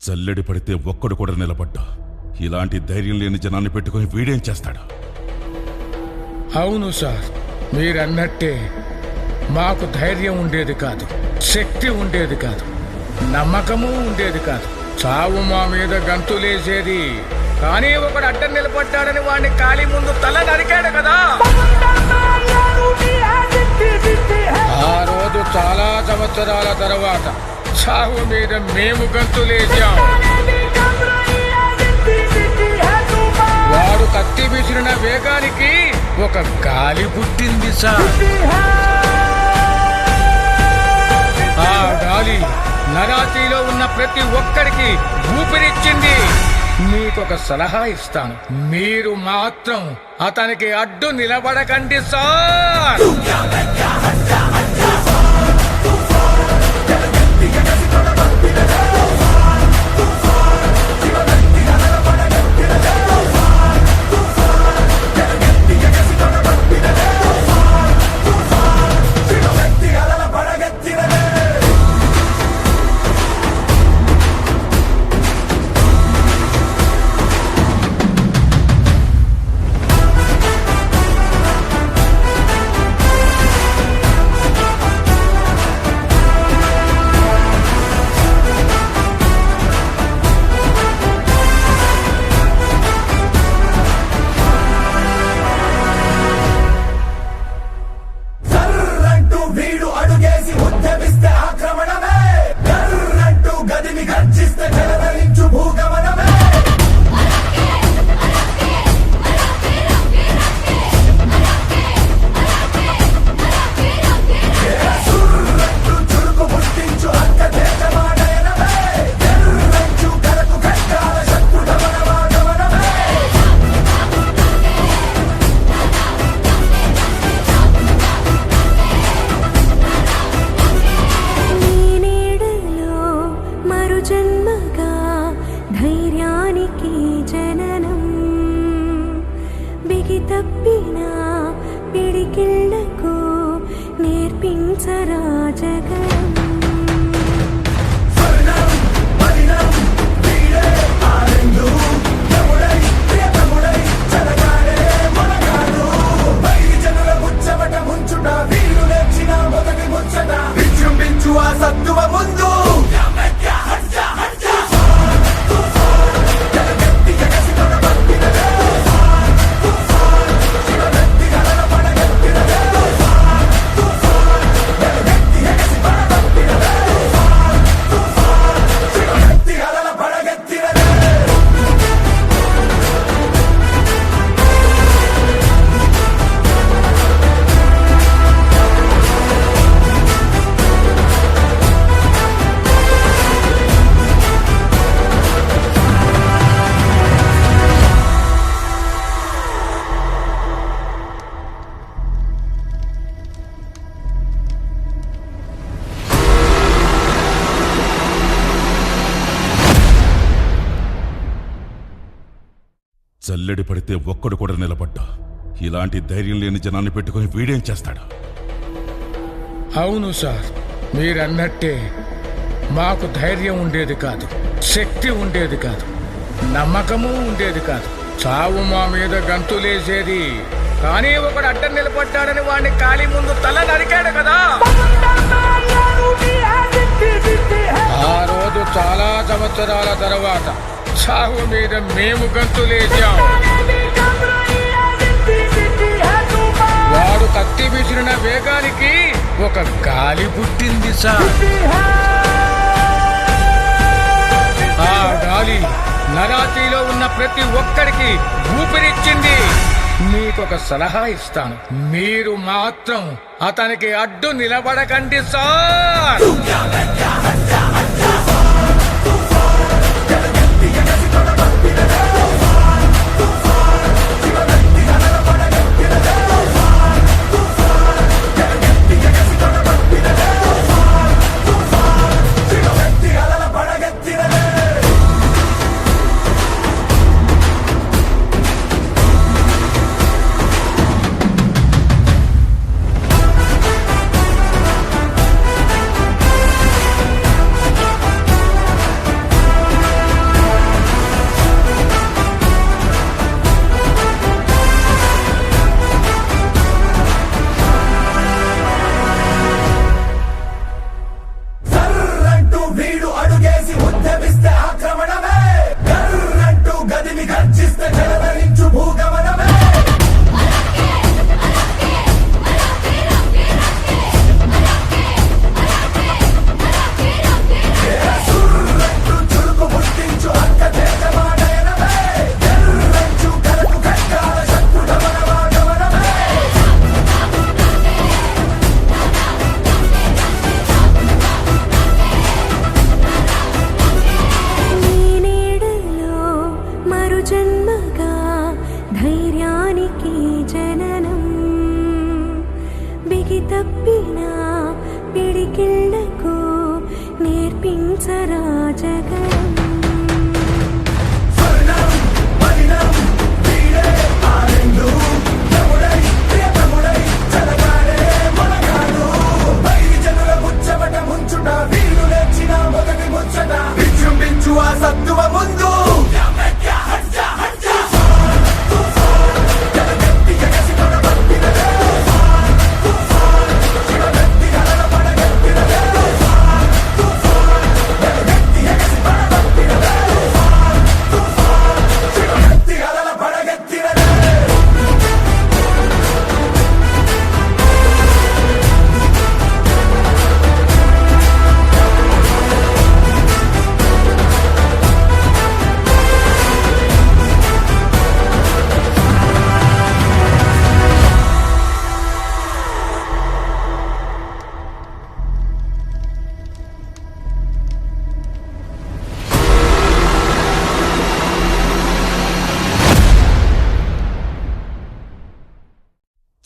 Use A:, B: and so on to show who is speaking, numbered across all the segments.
A: చల్లడి పడితే ఒక్కడు కూడా నిలబడ్డా. ఇలాంటి ధైర్యం లేని జనాన్ని పెట్టుకుని వీడేం చేస్తాడు?
B: అవును సార్ మీరన్నట్టే మాకు ధైర్యం ఉండేది కాదు శక్తి ఉండేది కాదు నమ్మకము ఉండేది కాదు. చావు మా మీద గంతులేసేది కానీ ఒకడు అడ్డం నిలబడ్డాడని వాడిని ఖాళీ ముందు తల నరికాడు కదా. ఆ రోజు చాలా సంవత్సరాల తర్వాత చావు మీద మేము గంతులేసాం వాడు కత్తి విసిరిన వేగానికి ఒక గాలి పుట్టింది సార్. ఆ గాలి నరాతిలో ఉన్న ప్రతి ఒక్కరికి ఊపిరిచ్చింది. మీకొక సలహా ఇస్తాను. మీరు మాత్రం అతనికి అడ్డు నిలబడకండి సార్.
A: చల్లడి పడితే ఒక్కడు కూడా నిలబడ్డా. ఇలాంటి ధైర్యం లేని జనాన్ని పెట్టుకుని వీడేం చేస్తాడు?
B: అవును సార్ మీరన్నట్టే మాకు ధైర్యం ఉండేది కాదు శక్తి ఉండేది కాదు నమ్మకము ఉండేది కాదు. చావు మా మీద గంతులేసేది కానీ ఒకడు అడ్డం నిలబడ్డాడని వాడిని ఖాళీ ముందు తల నరికాడు కదా. ఆ రోజు చాలా సంవత్సరాల తర్వాత చావు మీద మేము గంతులేసాం వాడు కత్తి విసిరిన వేగానికి ఒక గాలి పుట్టింది సార్. ఆ గాలి నరాతిలో ఉన్న ప్రతి ఒక్కరికి ఊపిరిచ్చింది. మీకొక సలహా ఇస్తాను. మీరు మాత్రం అతనికి అడ్డు నిలబడకండి సార్.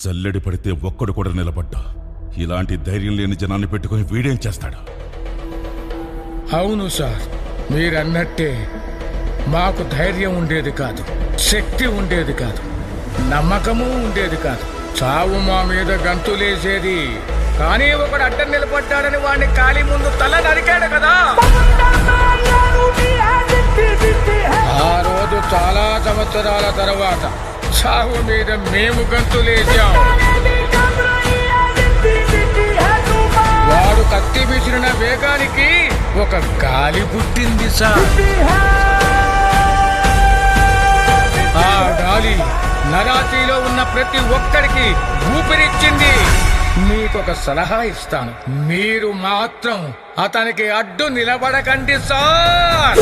A: చల్లడి పడితే ఒక్కడు కూడా నిలబడ్డా. ఇలాంటి ధైర్యం లేని జనాన్ని పెట్టుకుని వీడేం చేస్తాడు?
B: అవును సార్ మీరన్నట్టే మాకు ధైర్యం ఉండేది కాదు శక్తి ఉండేది కాదు నమ్మకము ఉండేది కాదు. చావు మా మీద గంతులేసేది కానీ ఒకడు అడ్డం నిలబడ్డాడని వాడిని ఖాళీ ముందు తల నరికాడు కదా. ఆ రోజు చాలా సంవత్సరాల తర్వాత చావు మీద మేము గంతులేసాం వాడు కత్తి విసిరిన వేగానికి ఒక గాలి పుట్టింది సార్. ఆ గాలి నరాతీలో ఉన్న ప్రతి ఒక్కరికి ఊపిరిచ్చింది. మీకొక సలహా ఇస్తాను. మీరు మాత్రం అతనికి అడ్డు నిలబడకండి సార్.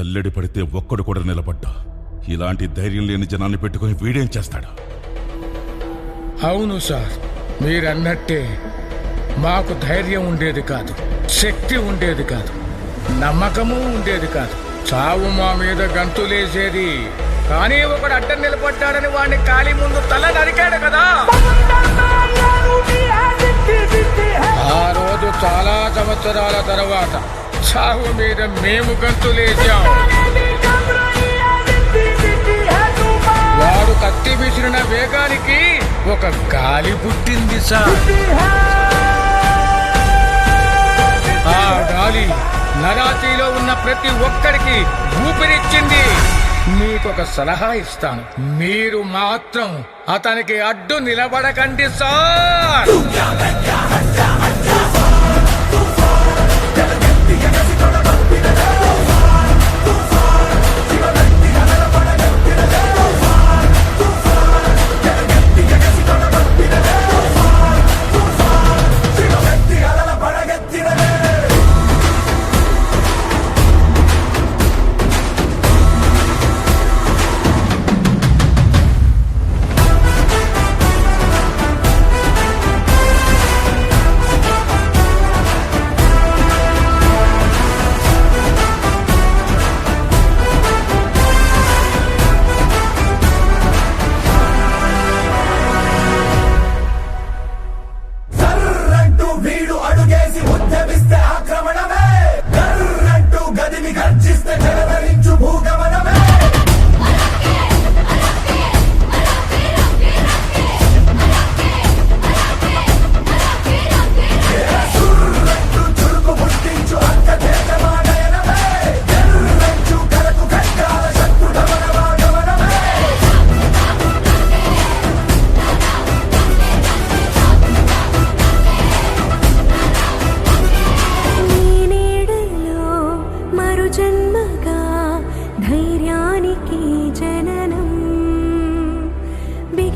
A: జల్లెడి పడితే ఒక్కడు కూడా నిలబడ్డా. ఇలాంటి ధైర్యం లేని జనాన్ని పెట్టుకుని వీడేం చేస్తాడు?
B: అవును సార్ మీరన్నట్టే మాకు ధైర్యం ఉండేది కాదు శక్తి ఉండేది కాదు నమ్మకము ఉండేది కాదు. చావు మా మీద గంతులేసేది కానీ ఒకడు అడ్డం నిలబడ్డాడని వాడిని కాలి ముందు తల నరికాడు కదా. ఆ రోజు చాలా సంవత్సరాల తర్వాత చావు మీద మేము గంతులేసాం వాడు కత్తి విసిరిన వేగానికి ఒక గాలి పుట్టింది సార్. ఆ గాలి నరాతిలో ఉన్న ప్రతి ఒక్కరికి ఊపిరిచ్చింది. మీకొక సలహా ఇస్తాను. మీరు మాత్రం అతనికి అడ్డు నిలబడకండి సార్.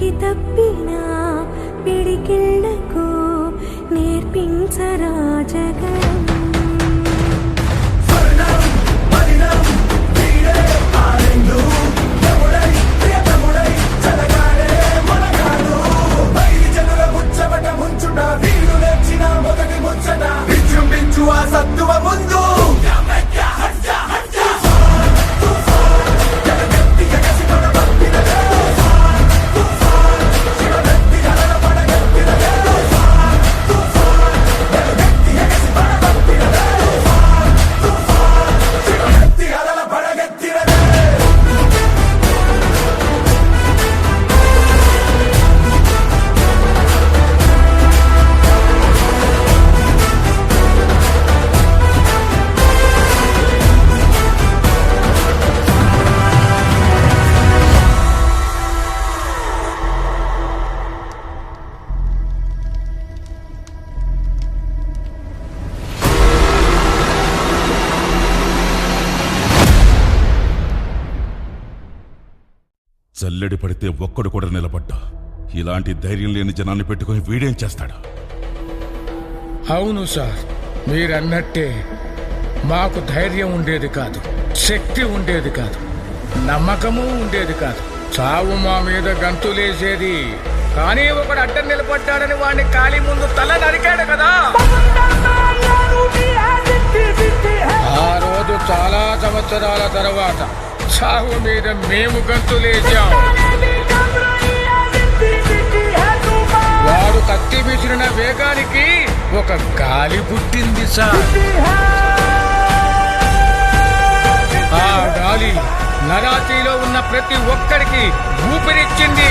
C: పిడికి తప్పిన
D: ముచ్చట విజృంభించు ఆ సత్తువ ముందు.
A: జల్లెడి పడితే ఒక్కడు కూడా నిలబడ్డా. ఇలాంటి ధైర్యం లేని జనాన్ని పెట్టుకుని వీడేం చేస్తాడు?
B: అవును సార్ మీరన్నట్టే మాకు ధైర్యం ఉండేది కాదు శక్తి ఉండేది కాదు నమ్మకము ఉండేది కాదు. చావు మా మీద గంతులేసేది కానీ ఒకడు అడ్డం నిలబడ్డాడని వాడిని కాలి ముందు తల నరికాడు కదా. ఆ రోజు చాలా సంవత్సరాల తర్వాత చావు మీద మేము గంతులేసాం వాడు కత్తి విసిరిన వేగానికి ఒక గాలి పుట్టింది సార్. ఆ గాలి నరాతిలో ఉన్న ప్రతి ఒక్కరికి ఊపిరిచ్చింది.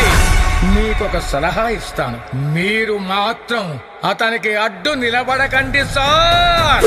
B: మీకొక సలహా ఇస్తాను. మీరు మాత్రం అతనికి అడ్డు నిలబడకండి సార్.